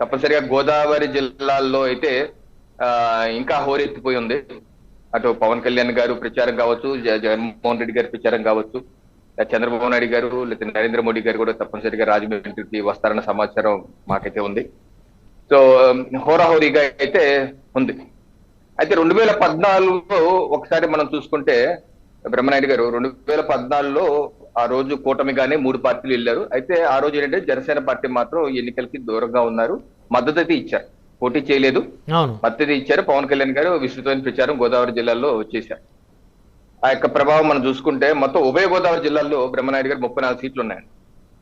తప్పనిసరిగా గోదావరి జిల్లాల్లో అయితే ఇంకా హోరెత్తిపోయి ఉంది. అటు పవన్ కళ్యాణ్ గారు ప్రచారం కావచ్చు జగన్మోహన్ రెడ్డి గారి ప్రచారం కావచ్చు చంద్రబాబు నాయుడు గారు లేకపోతే నరేంద్ర మోడీ గారు కూడా తప్పనిసరిగా రాజమండ్రికి వస్తారన్న సమాచారం మాకైతే ఉంది. సో హోరాహోరీగా అయితే ఉంది. అయితే రెండు వేల పద్నాలుగులో ఒకసారి మనం చూసుకుంటే బ్రహ్మనాయుడు గారు రెండు వేల పద్నాలుగులో ఆ రోజు కూటమిగానే మూడు పార్టీలు వెళ్ళారు. అయితే ఆ రోజు ఏంటంటే జనసేన పార్టీ మాత్రం ఎన్నికలకి దూరంగా ఉన్నారు. మద్దతు అయితే ఇచ్చారు. పోటీ చేయలేదు. మద్దతు ఇచ్చారు. పవన్ కళ్యాణ్ గారు విస్తృతమైన ప్రచారం గోదావరి జిల్లాలో చేశారు. ఆ యొక్క ప్రభావం మనం చూసుకుంటే మొత్తం ఉభయ గోదావరి జిల్లాల్లో బ్రహ్మనాయుడు గారు ముప్పై నాలుగు సీట్లు ఉన్నాయండి.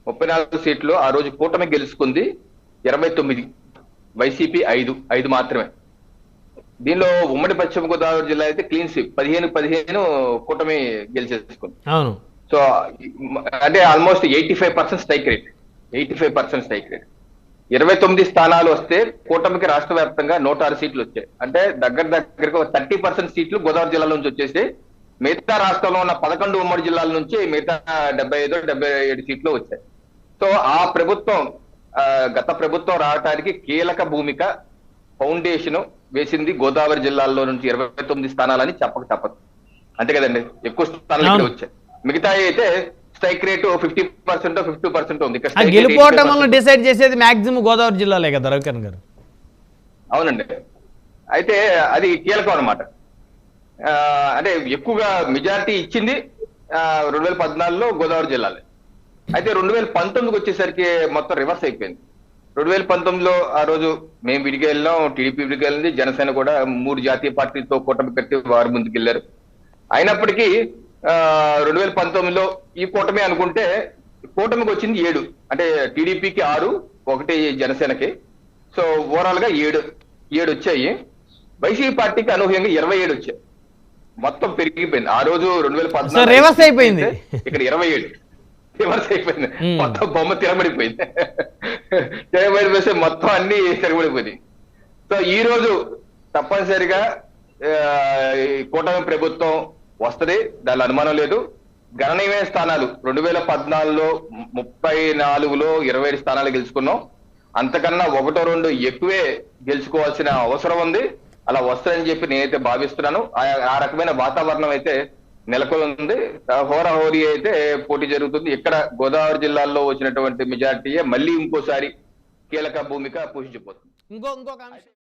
ముప్పై నాలుగు సీట్లు ఆ రోజు కూటమి గెలుచుకుంది ఇరవై తొమ్మిది వైసీపీ ఐదు ఐదు మాత్రమే. దీనిలో ఉమ్మడి పశ్చిమ గోదావరి జిల్లా అయితే క్లీన్ స్వీప్ పదిహేను పదిహేను కూటమి గెలిచేసుకుంది. సో అంటే almost eighty five percent strike rate eighty five percent strike rate ఇరవై తొమ్మిది స్థానాలు వస్తే కూటమికి రాష్ట్ర వ్యాప్తంగా నూట ఆరు సీట్లు వచ్చాయి. అంటే దగ్గర దగ్గరకు థర్టీ పర్సెంట్ సీట్లు గోదావరి జిల్లా నుంచి వచ్చేసి మిగతా రాష్ట్రంలో ఉన్న పదకొండు ఉమ్మడి జిల్లాల నుంచి మిగతా డెబ్బై ఐదు డెబ్బై ఏడు సీట్లు వచ్చాయి. సో ఆ ప్రభుత్వం గత ప్రభుత్వం రావడానికి కీలక భూమిక ఫౌండేషన్ వేసింది గోదావరి జిల్లాల్లో నుంచి ఇరవై తొమ్మిది స్థానాలని చెప్పక తప్పదు. అంతే కదండి? ఎక్కువ స్థానాలు ఇక్కడ. వచ్చాయి. మిగతా అయితే strike rate fifty percent fifty percent ఉంది. గెలుపోవటం 85% వల్ల డిసైడ్ చేసేది మాక్సిమం గోదావరి జిల్లాలే కదా రవికిరణ్ గారు. అవునండి. అయితే అది కీలకం అనమాట అంటే ఎక్కువగా మెజారిటీ ఇచ్చింది రెండు వేల పద్నాలుగులో గోదావరి జిల్లాలే. అయితే రెండు వేల పంతొమ్మిదికి వచ్చేసరికి మొత్తం రివర్స్ అయిపోయింది. రెండు వేల పంతొమ్మిదిలో ఆ రోజు మేము విడిగా వెళ్ళాం టీడీపీ విడిగా వెళ్ళింది జనసేన కూడా మూడు జాతీయ పార్టీలతో కూటమి కట్టి వారు ముందుకెళ్ళారు. అయినప్పటికీ రెండు వేల పంతొమ్మిదిలో ఈ కూటమి అనుకుంటే కూటమికి వచ్చింది ఏడు. అంటే టీడీపీకి ఆరు ఒకటి జనసేనకి. సో ఓవరాల్గా ఏడు. ఏడు వచ్చాయి. వైసీపీ పార్టీకి అనూహ్యంగా ఇరవై ఏడు వచ్చాయి. మొత్తం పెరిగిపోయింది. ఆ రోజు రెండు వేల reverse అయిపోయింది. ఇక్కడ ఇరవై ఏడు. రివర్స్ అయిపోయింది. Hmm. మొత్తం బొమ్మ తిరగబడిపోయింది. తిరగబడిపోతే మొత్తం అన్ని తిరగబడిపోయింది. సో ఈ రోజు తప్పనిసరిగా కూటమి ప్రభుత్వం వస్తది. దానిలో అనుమానం లేదు. గణనీయమైన స్థానాలు రెండు వేల పద్నాలుగులో ముప్పై నాలుగులో ఇరవై ఐదు స్థానాలు గెలుచుకున్నాం. అంతకన్నా ఒకటో రెండు ఎక్కువే గెలుచుకోవాల్సిన అవసరం ఉంది. అలా వస్తాయని చెప్పి నేనైతే భావిస్తున్నాను. ఆ- ఆ రకమైన వాతావరణం అయితే నెలకొంది ఉంది. హోరాహోరీ అయితే పోటీ జరుగుతుంది. ఇక్కడ గోదావరి జిల్లాల్లో వచ్చినటువంటి మెజార్టీయే మళ్ళీ ఇంకోసారి కీలక భూమిక పోషించబోతుంది ఇంకో ఇంకొక